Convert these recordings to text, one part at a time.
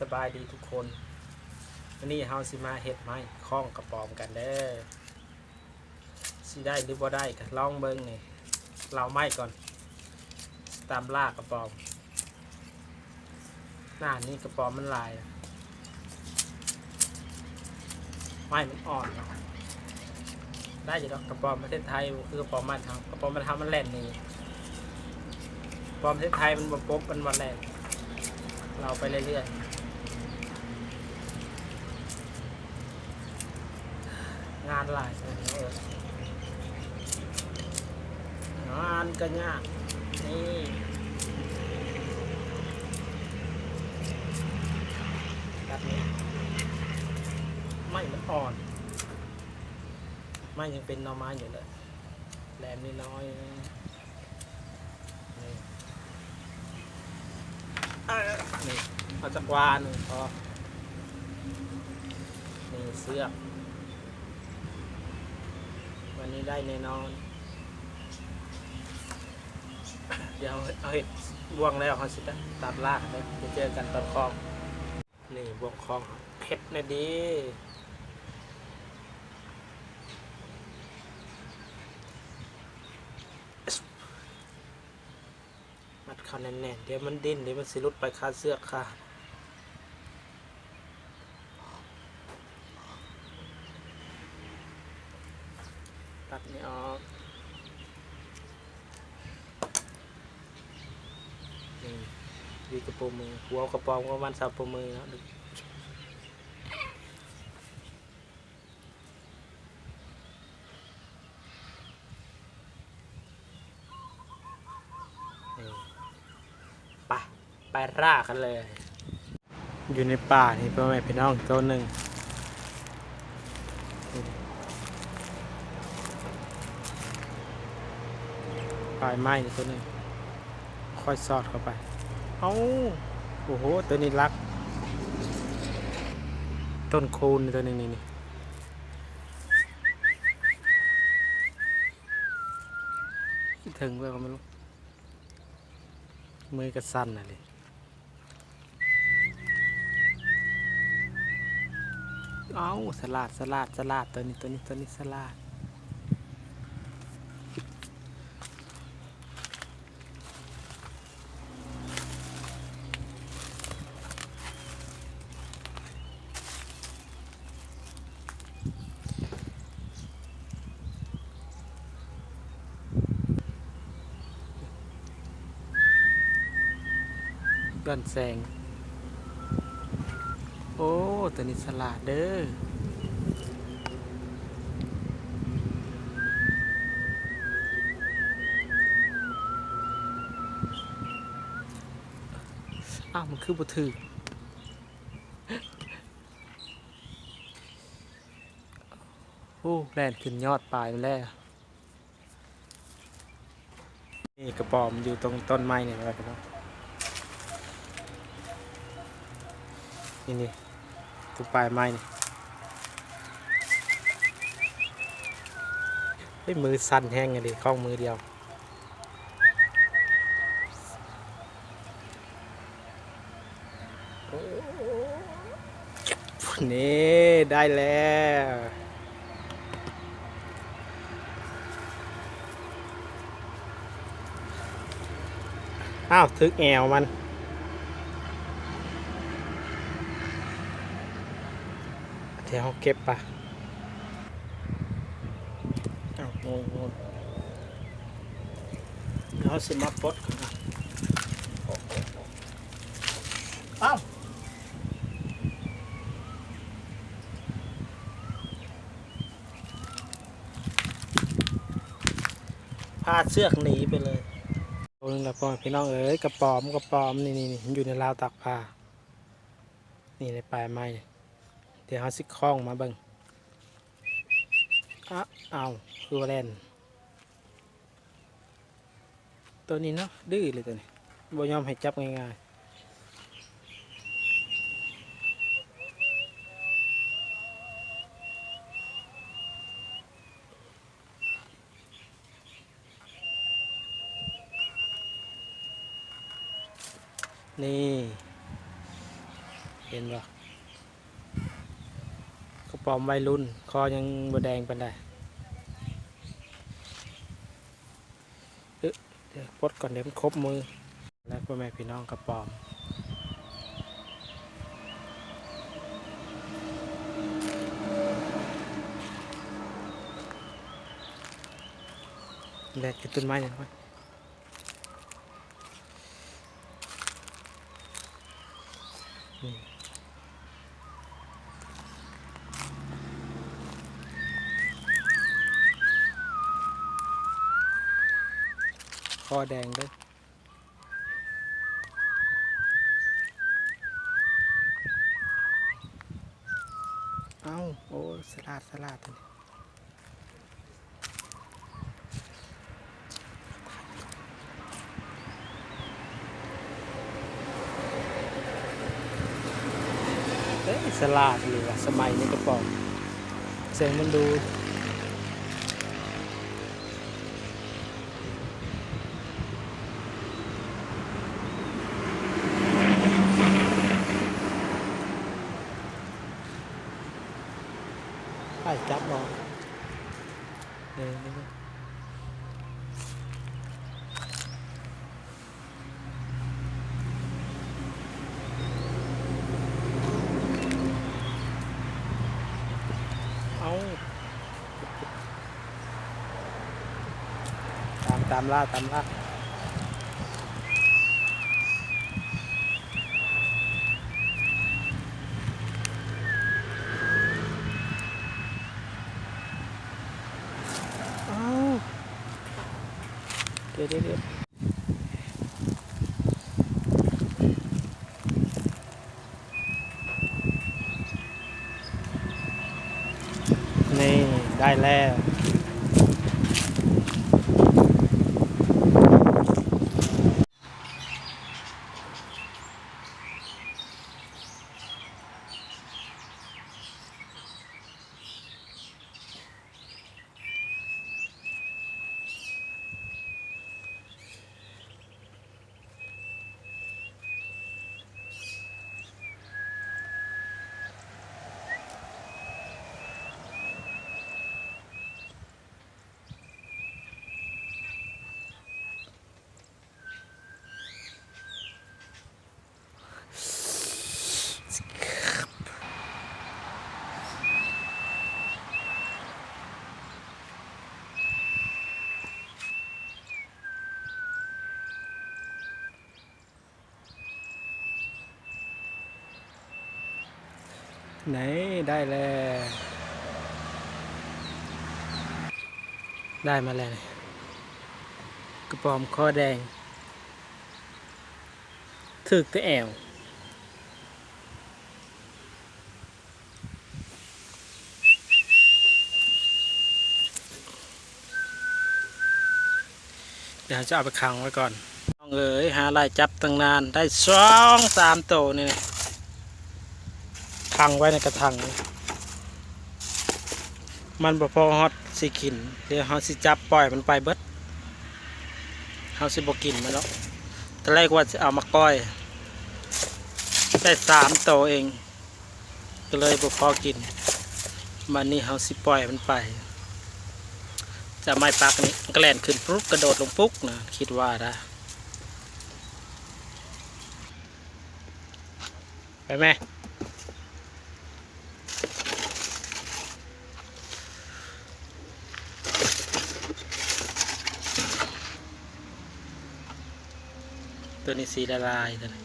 สบายดีทุกคนวันนี้เฮาสิมาเฮ็ดไม้คล้องกระป๋อมกันเด้อสิได้หรือบ่ได้ก็ลองเบิ่งนี่เราไม้ก่อน ตามลากกระป๋อมหน้านี้กระป๋อมมันลายไม้มันอ่อนได้อยู่ดอกกระป๋อมประเทศไทยคือกระป๋อมมันทำกระป๋อมมันทำมันแหลนนี่กระป๋อมประเทศไทยมันบ่ปบมันบ่แล่นเราไปเรื่อยๆ งานหลายเลยเอองานก็ยากนี่แบบนี้ไม่มันอ่อน ไม่ยังเป็นหน่อไม้อยู่เลยแหลมนิดน้อยนี่เอ้ยนี่เอาจักวาหนึ่งพอนี่เสื้อ วันนี้ได้แน่นอน เดี๋ยวเอาเห็ดบ่วงแล้วเขาสิตัดลากเลยจะเจอกันตอนคลอง นี่บ่วงคลองเผ็ดนะดีมัดเขาแน่นๆเดี๋ยวมันดิ้นเดี๋ยวมันสิหลุดไปคาเสื้อค่ะ ตัดนี่ออก นี่ ดีกระโปรงมือหัวกระปองก็มันสับปรงมือแล้วไปไปร่ากันเลย อยู่ในป่านี่พ่อแม่พี่น้องตัวหนึ่งปลายไม้นี่ตัวหนึ่ง ค่อยสอดเข้าไป เอาโอ้โห ตัวนี้รัก ต้นคูนตัวนึงนี่นี่ถึงเพื่อก็ไม่รู้ มือกระสั่นน่ะเลยเอาสลัดสลัดสลัดตัวนี้ตัวนี้ตัวนี้สลัด อนแสง โอ้ตัวนี้สลัดเด้ออ้าวมันคือบุถือโอ้แลนขึ้นยอดปลายมาแล้วนี่กระป๋อมอยู่ตรงต้นไม้เนี่ยนะครับ น้องนี่นี่ตัวปลายไม้นี่เฮ้มือสั่นแห้งไงดิคล้องมือเดียว นี่ได้แล้วอ้าวทึกแอวมัน เดี๋ยวเก็บปะอ้าวงงงงเราสิมาปดกันนะอ้าวพาเชือกหนีไปเลยโอ้ยละพ่อพี่น้องเอ้ยกระป๋อมกระป๋อมนี่นี่นี่อยู่ในราวตักผ้านี่ในปลายไม่ เดี๋ยวเขาสิคล้องมาเบิงอะเอาคือว่าแลนตัวนี้เนาะดื้อเลยตัวนี้บ่ยอมให้จับง่ายๆนี่ เห็นบ่กระ ปอมวัยรุ่น คอยังบแดงปานใดเอ๊ะปดก่อนเดี๋ยวมันครบมือ แล้วพ่อแม่พี่น้องกระปอมแบกอยู่ต้นไม้เนี่ยไว้นี่ อแดงด้วยเอาโอ้สลาดสลาดตัวนี้เอ้ยสลาดอยู่ว่ะสมัยนี้กระป๋องเสียงมันดูไปจับบอลเออนี่ก็เอา ตามตามล่าตามล่าเอาเดี๋ยวเดี๋ยวเดี๋ยวนี่ได้แล้ว ไหนได้แล้ว ได้มาแล้วนี่กระป๋อมคอแดง ถึกต่แอวเดี๋ยวจะเอาไปขังไว้ก่อนน้องเอ๋ยหาลายจับตั้งนานได้สองสามโตวนี่นะ ขังไว้ในกระถางมันบ่พอฮอตสิกินเดี๋ยวเฮาสิจับปล่อยมันไปเบิดเฮาสิบ่กินมันแล้วตอนแรกว่าจะเอามาก้อย ได้สามโตเอง ก็เลยบ่พอกินมันนี้เฮาสิปล่อยมันไปจะไม่ปักนี่มันก็แล่นขึ้นปุ๊บกระโดดลงปุ๊กนะคิดว่านะไปไหม ตัวนี้สีละลายตัวนี้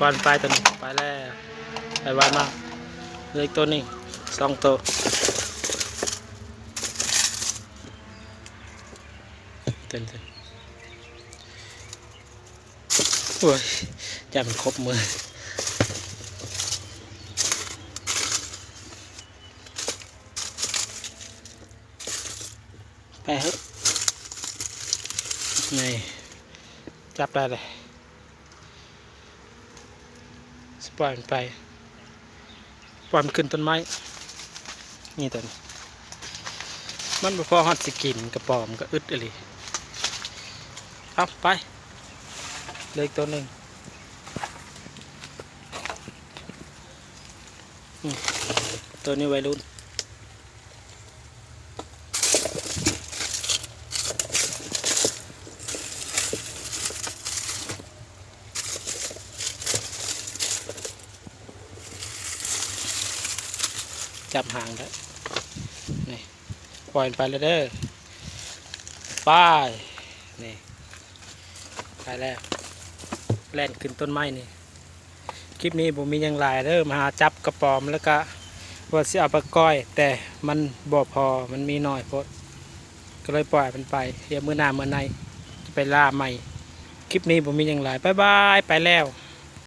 วันไปตัวนี้ไปแล้วไปวันมากเหลยตัวนี้สองตัวเต็มเต็มโอ้ยจะมันครบมือ ไปเฮ้ยนี่จับได้เลยสปล่อยมันไปปล่อยมันขึ้นต้นไม้ นี่ตัวนี้มันบ่พอฮอดสิกินกระป๋อมก็อึดอะไรเอาไปเหลยตัวหนึ่งตัวนี้ไวรุ่น จับหางแล้วนี่ปล่อยไปแล้วเด้อไปนี่ไปแล้วแล่นขึ้นต้นไม้นี่ คลิปนี้ผมมียังหลายเด้อมาหาจับกระป๋อมแล้วก็ว่าสิเอาไปก้อย แต่มันบ่พอมันมีน้อยพดก็เลยปล่อยมันไปเดี๋ยวมือหน้ามื้อในจะไปล่าใหม่ คลิปนี้ผมมียังหลายบายบายไปแล้ว